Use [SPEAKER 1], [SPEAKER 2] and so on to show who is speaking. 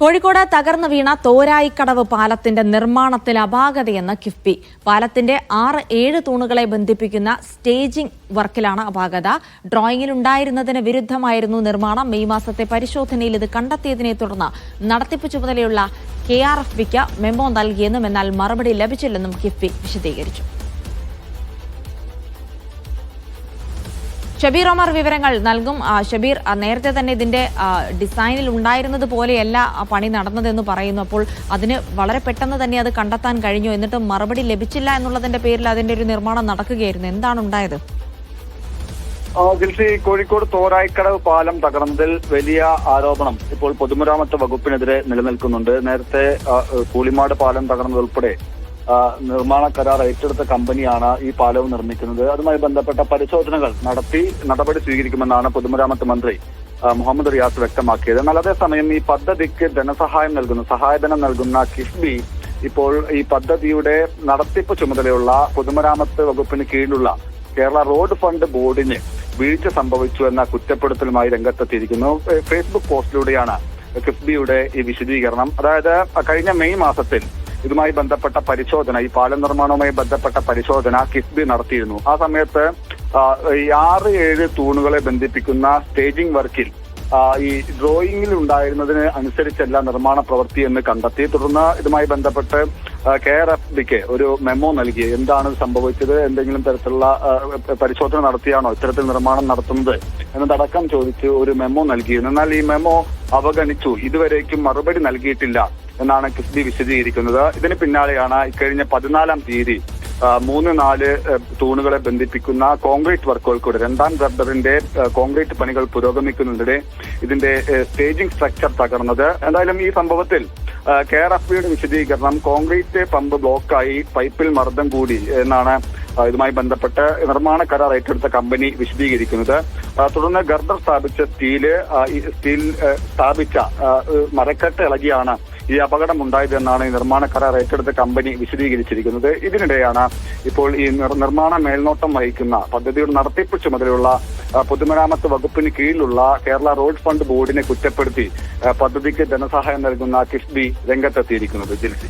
[SPEAKER 1] കോഴിക്കോട് തകർന്നു വീണ തോരായിക്കടവ് പാലത്തിന്റെ നിർമ്മാണത്തിൽ അപാകതയെന്ന് കിഫ്ബി. പാലത്തിന്റെ ആറ് ഏഴ് തൂണുകളെ ബന്ധിപ്പിക്കുന്ന സ്റ്റേജിംഗ് വർക്കിലാണ് അപാകത. ഡ്രോയിങ്ങിൽ ഉണ്ടായിരുന്നതിന് വിരുദ്ധമായിരുന്നു നിർമ്മാണം. മെയ് മാസത്തെ പരിശോധനയിൽ ഇത് കണ്ടെത്തിയതിനെ തുടർന്ന് നടത്തിപ്പ് ചുമതലയുള്ള കെ ആർ എഫ് ബിക്ക് മെമ്മോ നൽകിയെന്നും എന്നാൽ മറുപടി ലഭിച്ചില്ലെന്നും കിഫ്ബി വിശദീകരിച്ചു. ഷബീർ ഒമർ വിവരങ്ങൾ നൽകും. ഷബീർ നേരത്തെ തന്നെ ഇതിന്റെ ഡിസൈനിൽ ഉണ്ടായിരുന്നത് പോലെയല്ല പണി നടന്നതെന്ന് പറയുന്നു. അപ്പോൾ അതിന് വളരെ പെട്ടെന്ന് തന്നെ അത് കണ്ടെത്താൻ കഴിഞ്ഞു. എന്നിട്ടും മറുപടി ലഭിച്ചില്ല എന്നുള്ളതിന്റെ പേരിൽ അതിന്റെ ഒരു നിർമ്മാണം നടക്കുകയായിരുന്നു. എന്താണ് ഉണ്ടായത്?
[SPEAKER 2] ജിൽസി കോഴിക്കോട് തോരായിക്കടവ് പാലം തകർന്നതിൽ വലിയ ആരോപണം ഇപ്പോൾ പൊതുമരാമത്ത് വകുപ്പിനെതിരെ നിലനിൽക്കുന്നുണ്ട്. നേരത്തെ കൂളിമാട് പാലം തകർന്നതുൾപ്പെടെ നിർമ്മാണ കരാർ ഏറ്റെടുത്ത കമ്പനിയാണ് ഈ പാലവും നിർമ്മിക്കുന്നത്. അതുമായി ബന്ധപ്പെട്ട പരിശോധനകൾ നടത്തി നടപടി സ്വീകരിക്കുമെന്നാണ് പൊതുമരാമത്ത് മന്ത്രി മുഹമ്മദ് റിയാസ് വ്യക്തമാക്കിയത്. എന്നാൽ അതേസമയം ഈ പദ്ധതിക്ക് ധനസഹായം നൽകുന്ന സഹായധനം നൽകുന്ന കിഫ്ബി ഇപ്പോൾ ഈ പദ്ധതിയുടെ നടത്തിപ്പ് ചുമതലയുള്ള പൊതുമരാമത്ത് വകുപ്പിന് കീഴിലുള്ള കേരള റോഡ് ഫണ്ട് ബോർഡിന് വീഴ്ച സംഭവിച്ചു എന്ന കുറ്റപ്പെടുത്തലുമായി രംഗത്തെത്തിയിരിക്കുന്നു. ഫേസ്ബുക്ക് പോസ്റ്റിലൂടെയാണ് കിഫ്ബിയുടെ ഈ വിശദീകരണം. അതായത് കഴിഞ്ഞ മെയ് മാസത്തിൽ ഇതുമായി ബന്ധപ്പെട്ട പരിശോധന ഈ പാലം നിർമ്മാണവുമായി ബന്ധപ്പെട്ട പരിശോധന കിഫ്ബി നടത്തിയിരുന്നു. ആ സമയത്ത് ഈ ആറ് ഏഴ് തൂണുകളെ ബന്ധിപ്പിക്കുന്ന സ്റ്റേജിംഗ് വർക്കിൽ ഈ ഡ്രോയിങ്ങിൽ ഉണ്ടായിരുന്നതിന് അനുസരിച്ചല്ല നിർമ്മാണ പ്രവൃത്തി എന്ന് കണ്ടെത്തി. തുടർന്ന് ഇതുമായി ബന്ധപ്പെട്ട് കെ ആർ എഫ് ബിക്ക് ഒരു മെമ്മോ നൽകി. എന്താണ് സംഭവിച്ചത്? എന്തെങ്കിലും തരത്തിലുള്ള പരിശോധന നടത്തിയാണോ ഇത്തരത്തിൽ നിർമ്മാണം നടത്തുന്നത്? എന്നതടക്കം ചോദിച്ച് ഒരു മെമ്മോ നൽകിയിരുന്നു. എന്നാൽ ഈ മെമ്മോ അവഗണിച്ചു. ഇതുവരേക്കും മറുപടി നൽകിയിട്ടില്ല. എന്നാണ് കിഫ്ബി വിശദീകരിക്കുന്നത്. ഇതിന് പിന്നാലെയാണ് ഇക്കഴിഞ്ഞ പതിനാലാം തീയതി മൂന്ന് നാല് തൂണുകളെ ബന്ധിപ്പിക്കുന്ന കോൺക്രീറ്റ് വർക്കുകൾക്കൂടെ രണ്ടാം ഗർഡറിന്റെ കോൺക്രീറ്റ് പണികൾ പുരോഗമിക്കുന്നതിനിടെ ഇതിന്റെ സ്റ്റേജിംഗ് സ്ട്രക്ചർ തകർന്നത്. എന്തായാലും ഈ സംഭവത്തിൽ കെ ആർ എഫ് ബിയുടെ വിശദീകരണം കോൺക്രീറ്റ് പമ്പ് ബ്ലോക്കായി പൈപ്പിൽ മർദ്ദം കൂടി എന്നാണ് ഇതുമായി ബന്ധപ്പെട്ട് നിർമ്മാണ കരാർ ഏറ്റെടുത്ത കമ്പനി വിശദീകരിക്കുന്നത്. തുടർന്ന് ഗർഡർ സ്ഥാപിച്ച സ്റ്റീൽ സ്റ്റീൽ സ്ഥാപിച്ച മരക്കെട്ട് ഇളകിയാണ് ഈ അപകടം ഉണ്ടായത് എന്നാണ് ഈ നിർമ്മാണ കരാർ ഏറ്റെടുത്ത കമ്പനി വിശദീകരിച്ചിരിക്കുന്നത്. ഇതിനിടെയാണ് ഇപ്പോൾ ഈ നിർ- നിർമ്മാണ മേൽനോട്ടം വഹിക്കുന്ന പദ്ധതിയുടെ നടത്തിപ്പ് ചുമതലയുള്ള പൊതുമരാമത്ത് വകുപ്പിന് കീഴിലുള്ള കേരള റോഡ് ഫണ്ട് ബോർഡിനെ കുറ്റപ്പെടുത്തി പദ്ധതിക്ക് ധനസഹായം നൽകുന്ന കിഫ്ബി രംഗത്തെത്തിയിരിക്കുന്നത്. ജിൽസി